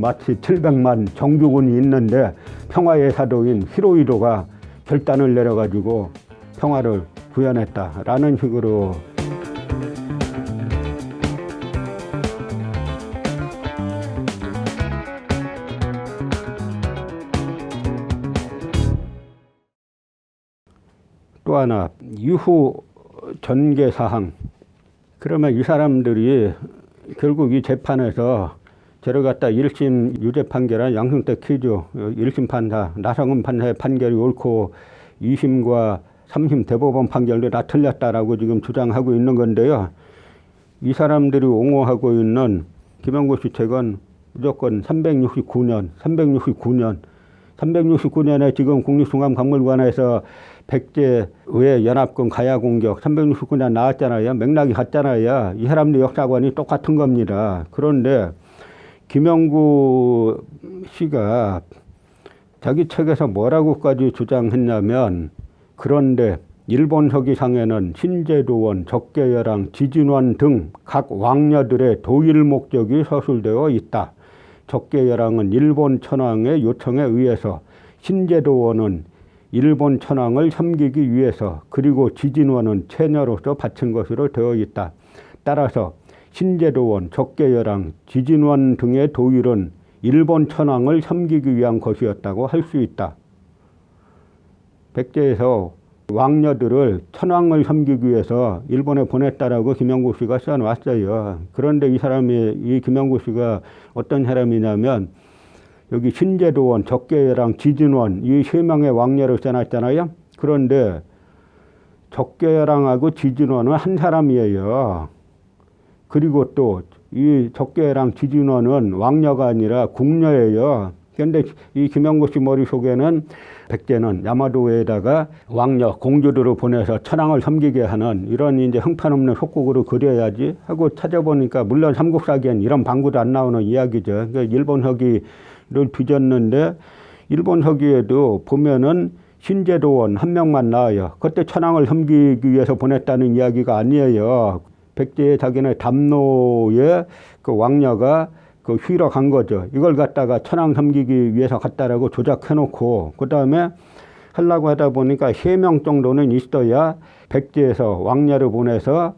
마치 700만 정규군이 있는데 평화의 사도인 히로이도가 결단을 내려가지고 평화를 구현했다라는 식으로 또 하나 이후 전개 사항. 그러면 이 사람들이 결국 이 재판에서 갖다 1심 유죄 판결한 양승태 퀴즈 1심 판사 나성은 판사의 판결이 옳고 2심과 3심 대법원 판결도 다 틀렸다라고 지금 주장하고 있는 건데요. 이 사람들이 옹호하고 있는 김영구 씨 책은 무조건 369년, 369년, 369년에 지금 국립중앙박물관에서 백제 의회 연합군 가야 공격 369년 나왔잖아요. 맥락이 같잖아요. 이 사람들 역사관이 똑같은 겁니다. 그런데 김영구 씨가 자기 책에서 뭐라고까지 주장했냐면 그런데 일본 서기상에는 신제도원, 적개여랑, 지진원 등 각 왕녀들의 도일 목적이 서술되어 있다. 적개여랑은 일본 천황의 요청에 의해서 신제도원은 일본 천황을 섬기기 위해서 그리고 지진원은 처녀로서 바친 것으로 되어 있다. 따라서 신제도원, 적개여랑, 지진원 등의 도일은 일본 천황을 섬기기 위한 것이었다고 할 수 있다. 백제에서 왕녀들을 천황을 섬기기 위해서 일본에 보냈다라고 김영구 씨가 써놨어요. 그런데 이 사람이 이 김영구 씨가 어떤 사람이냐면 여기 신제도원, 적개여랑, 지진원 이 세 명의 왕녀를 써놨잖아요. 그런데 적개여랑하고 지진원은 한 사람이에요. 그리고 또 이 적개랑 지진원은 왕녀가 아니라 궁녀예요. 그런데 이 김영구 씨 머릿속에는 백제는 야마도에다가 왕녀 공주들을 보내서 천황을 섬기게 하는 이런 이제 형편없는 속국으로 그려야지 하고 찾아보니까 물론 삼국사기엔 이런 방구도 안 나오는 이야기죠. 그러니까 일본 서기를 뒤졌는데 일본 서기에도 보면은 신제도원 한 명만 나와요. 그때 천황을 섬기기 위해서 보냈다는 이야기가 아니에요. 백제의 자기네 담노의 그 왕녀가 그 휘러 간 거죠. 이걸 갖다가 천황 섬기기 위해서 갔다라고 조작해놓고 그 다음에 하려고 하다 보니까 세 명 정도는 있어야 백제에서 왕녀를 보내서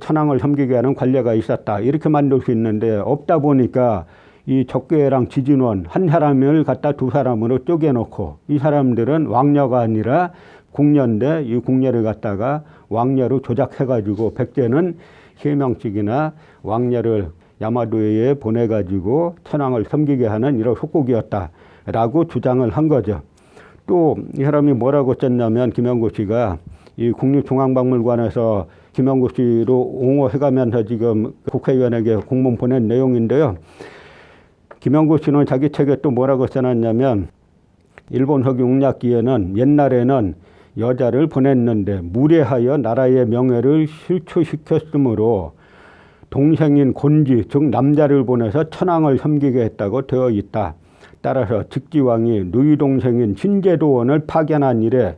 천황을 섬기게 하는 관례가 있었다. 이렇게 만들 수 있는데 없다 보니까 이 적개랑 지진원 한 사람을 갖다 두 사람으로 쪼개놓고 이 사람들은 왕녀가 아니라 궁녀인데 이 궁녀를 갖다가 왕녀로 조작해가지고 백제는 세 명씩이나 왕녀를 야마도에 보내가지고 천황을 섬기게 하는 이런 속국이었다라고 주장을 한 거죠. 또 이 사람이 뭐라고 썼냐면 김영구 씨가 이 국립중앙박물관에서 김영구 씨로 옹호해가면서 지금 국회의원에게 공문 보낸 내용인데요. 김영구 씨는 자기 책에 또 뭐라고 써놨냐면 일본 서기 웅략기에는 옛날에는 여자를 보냈는데 무례하여 나라의 명예를 실추시켰으므로 동생인 곤지 즉 남자를 보내서 천황을 섬기게 했다고 되어 있다. 따라서 직지왕이 누이 동생인 신제도원을 파견한 이래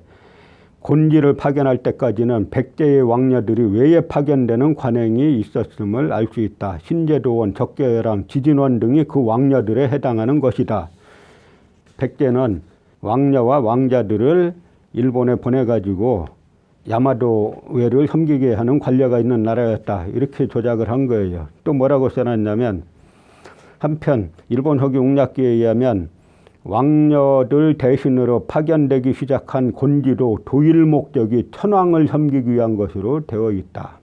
곤지를 파견할 때까지는 백제의 왕녀들이 외에 파견되는 관행이 있었음을 알 수 있다. 신제도원, 적개여랑, 지진원 등이 그 왕녀들에 해당하는 것이다. 백제는 왕녀와 왕자들을 일본에 보내가지고 야마도회를 섬기게 하는 관례가 있는 나라였다. 이렇게 조작을 한 거예요. 또 뭐라고 써놨냐면 한편 일본 서기 웅략기에 의하면 왕녀들 대신으로 파견되기 시작한 곤지도 도일 목적이 천황을 섬기기 위한 것으로 되어 있다.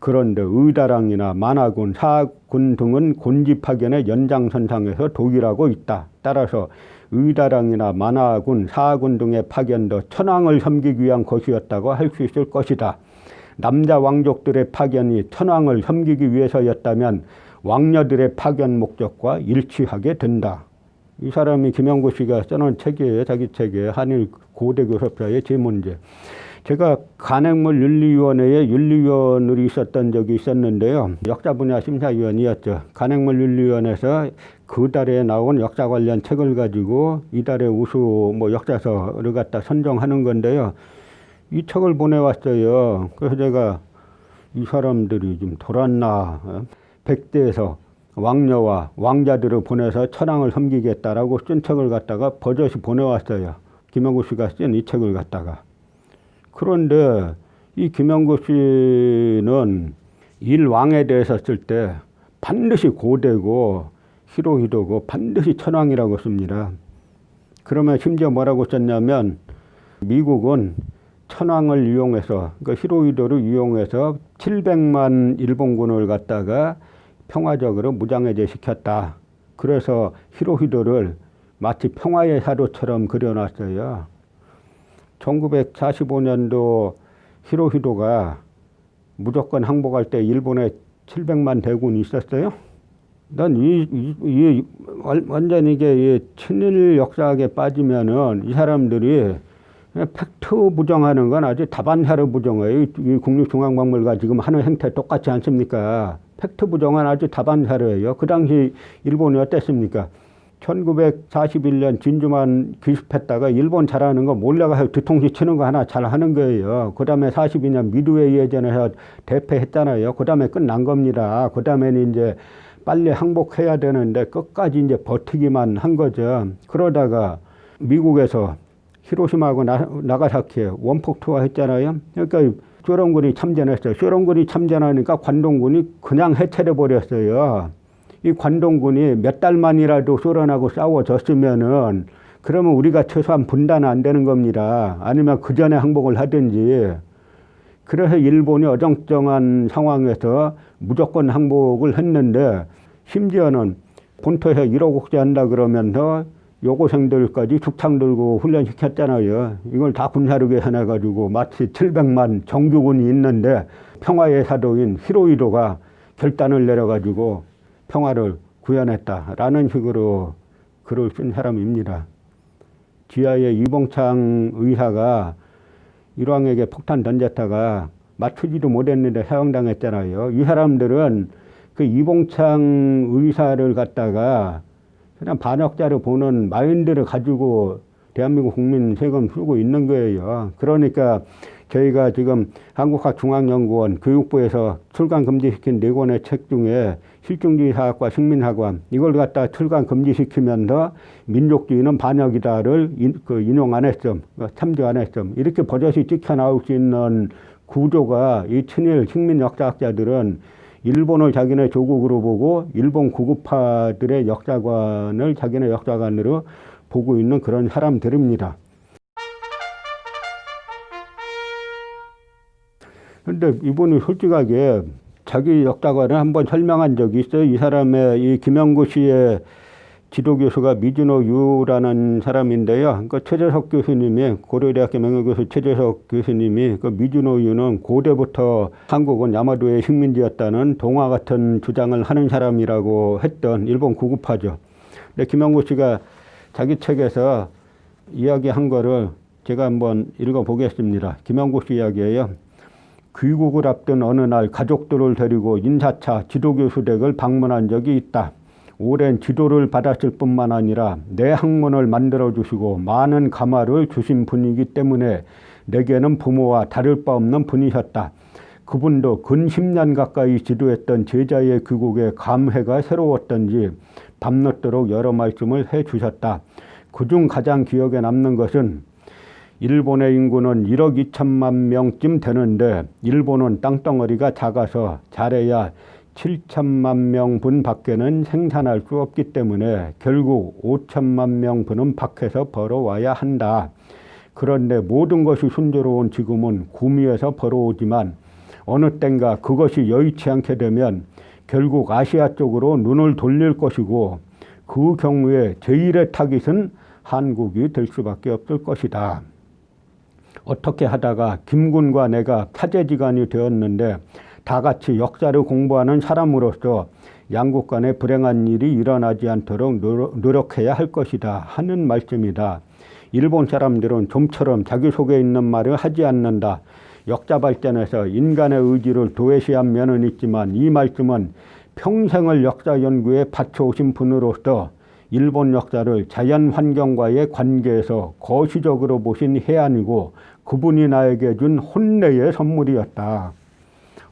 그런데 의다랑이나 만화군, 사군 등은 곤지 파견의 연장선상에서 독일하고 있다. 따라서 의다랑이나 만화군, 사군 등의 파견도 천황을 섬기기 위한 것이었다고 할 수 있을 것이다. 남자 왕족들의 파견이 천황을 섬기기 위해서였다면 왕녀들의 파견 목적과 일치하게 된다. 이 사람이 김영구 씨가 써놓은 책이에요. 자기 책에 한일 고대 교섭자의 제문제. 제가 간행물 윤리위원회에 윤리위원으로 있었던 적이 있었는데요. 역사 분야 심사위원이었죠. 간행물 윤리위원회에서 그 달에 나온 역사 관련 책을 가지고 이달의 우수 뭐 역사서를 갖다 선정하는 건데요. 이 책을 보내왔어요. 그래서 제가 이 사람들이 좀 돌았나. 어? 백대에서 왕녀와 왕자들을 보내서 천황을 섬기겠다라고 쓴 책을 갖다가 버젓이 보내왔어요. 김영구 씨가 쓴 이 책을 갖다가. 그런데 이 김영구 씨는 일왕에 대해서 쓸 때 반드시 고대고 히로히도고 반드시 천왕이라고 씁니다. 그러면 심지어 뭐라고 썼냐면 미국은 천황을 이용해서 그러니까 히로히도를 이용해서 700만 일본군을 갖다가 평화적으로 무장해제 시켰다. 그래서 히로히도를 마치 평화의 사도처럼 그려놨어요. 1945년도 히로히도가 무조건 항복할 때 일본에 700만 대군이 있었어요. 난 이, 이, 이 완전 이게 이 친일 역사학에 빠지면은 이 사람들이 팩트 부정하는 건 아주 다반사로 부정해요. 이, 이 국립중앙박물관 지금 하는 행태 똑같지 않습니까? 팩트 부정은 아주 다반사로예요. 그 당시 일본이 어땠습니까? 1941년 진주만 기습했다가 일본 잘하는 거 몰래가서 뒤통수 치는 거 하나 잘 하는 거예요. 그 다음에 42년 미드웨이 예전에서 대패했잖아요. 그 다음에 끝난 겁니다. 그 다음에는 이제 빨리 항복해야 되는데 끝까지 이제 버티기만 한 거죠. 그러다가 미국에서 히로시마하고 나, 나가사키에 원폭 투하 했잖아요. 그러니까 소련군이 참전했어요. 소련군이 참전하니까 관동군이 그냥 해체돼 버렸어요. 이 관동군이 몇 달만이라도 소련하고 싸워졌으면은 그러면 우리가 최소한 분단 안 되는 겁니다. 아니면 그 전에 항복을 하든지. 그래서 일본이 어정쩡한 상황에서 무조건 항복을 했는데 심지어는 본토에서 1호 국제 한다 그러면서 여고생들까지 죽창 들고 훈련시켰잖아요. 이걸 다 군사력에 해내가지고 마치 700만 정규군이 있는데 평화의 사도인 히로이도가 결단을 내려가지고 평화를 구현했다라는 식으로 글을 쓴 사람입니다. 지하의 이봉창 의사가 일왕에게 폭탄 던졌다가 맞추지도 못했는데 사형당했잖아요. 이 사람들은 그 이봉창 의사를 갖다가 그냥 반역자를 보는 마인드를 가지고 대한민국 국민 세금 쓰고 있는 거예요. 그러니까 저희가 지금 한국학중앙연구원 교육부에서 출간 금지시킨 네 권의 책 중에 실증주의 사학과 식민학원 이걸 갖다 출간 금지시키면서 민족주의는 반역이다를 인, 그 인용 안 했음, 참조 안 했음 이렇게 버젓이 찍혀 나올 수 있는 구조가 이 친일 식민 역사학자들은 일본을 자기네 조국으로 보고 일본 구급파들의 역사관을 자기네 역사관으로 보고 있는 그런 사람들입니다. 근데 이분이 솔직하게 자기 역사관을 한번 설명한 적이 있어요. 이 사람의 이 김영구 씨의 지도 교수가 미즈노 유라는 사람인데요. 그 최재석 교수님이 고려대학교 명예교수 최재석 교수님이 그 미즈노 유는 고대부터 한국은 야마도의 식민지였다는 동화 같은 주장을 하는 사람이라고 했던 일본 구급파죠. 근데 김영구 씨가 자기 책에서 이야기한 거를 제가 한번 읽어보겠습니다. 김영구 씨 이야기예요. 귀국을 앞둔 어느 날 가족들을 데리고 인사차 지도교수 댁을 방문한 적이 있다. 오랜 지도를 받았을 뿐만 아니라 내 학문을 만들어 주시고 많은 가마를 주신 분이기 때문에 내게는 부모와 다를 바 없는 분이셨다. 그분도 근 10년 가까이 지도했던 제자의 귀국에 감회가 새로웠던지 밤늦도록 여러 말씀을 해 주셨다. 그중 가장 기억에 남는 것은 일본의 인구는 1억 2천만 명쯤 되는데 일본은 땅덩어리가 작아서 잘해야 7천만 명분 밖에는 생산할 수 없기 때문에 결국 5천만 명분은 밖에서 벌어와야 한다. 그런데 모든 것이 순조로운 지금은 구미에서 벌어오지만 어느 땐가 그것이 여의치 않게 되면 결국 아시아 쪽으로 눈을 돌릴 것이고 그 경우에 제1의 타깃은 한국이 될 수밖에 없을 것이다. 어떻게 하다가 김군과 내가 타제지간이 되었는데 다 같이 역사를 공부하는 사람으로서 양국 간에 불행한 일이 일어나지 않도록 노력해야 할 것이다 하는 말씀이다. 일본 사람들은 좀처럼 자기 속에 있는 말을 하지 않는다. 역사 발전에서 인간의 의지를 도외시한 면은 있지만 이 말씀은 평생을 역사 연구에 바쳐오신 분으로서 일본 역사를 자연 환경과의 관계에서 거시적으로 보신 해안이고 그분이 나에게 준 혼내의 선물이었다.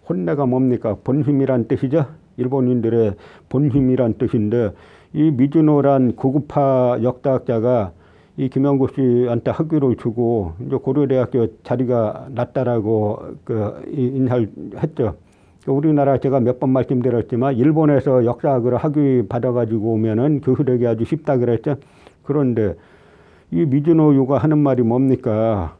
혼내가 뭡니까? 본심이란 뜻이죠. 일본인들의 본힘이란 뜻인데 이 미즈노란 구급파 역사학자가 이 김영구 씨한테 학위를 주고 이제 고려대학교 자리가 낮다라고 그 이- 인사를 했죠. 그 우리나라 제가 몇 번 말씀드렸지만 일본에서 역사학을 학위 받아가지고 오면은 교수되기 아주 쉽다 그랬죠. 그런데 이 미즈노유가 하는 말이 뭡니까?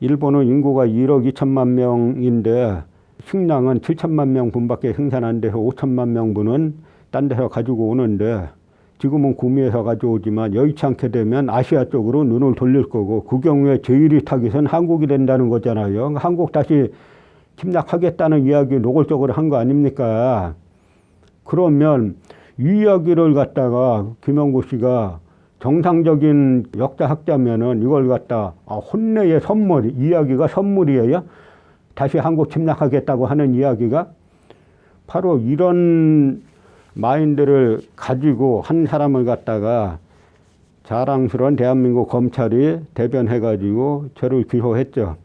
일본은 인구가 1억 2천만 명인데 식량은 7천만 명분밖에 생산 안 돼서 5천만 명분은 딴 데서 가지고 오는데 지금은 구미에서 가져오지만 여의치 않게 되면 아시아 쪽으로 눈을 돌릴 거고 그 경우에 제일이 타깃은 한국이 된다는 거잖아요. 한국 다시 침략하겠다는 이야기 노골적으로 한 거 아닙니까? 그러면 이 이야기를 갖다가 김영구 씨가 정상적인 역사학자면은 이걸 갖다 아, 혼내의 선물 이야기가 선물이에요. 다시 한국 침략하겠다고 하는 이야기가 바로 이런 마인드를 가지고 한 사람을 갖다가 자랑스러운 대한민국 검찰이 대변해가지고 저를 기소했죠.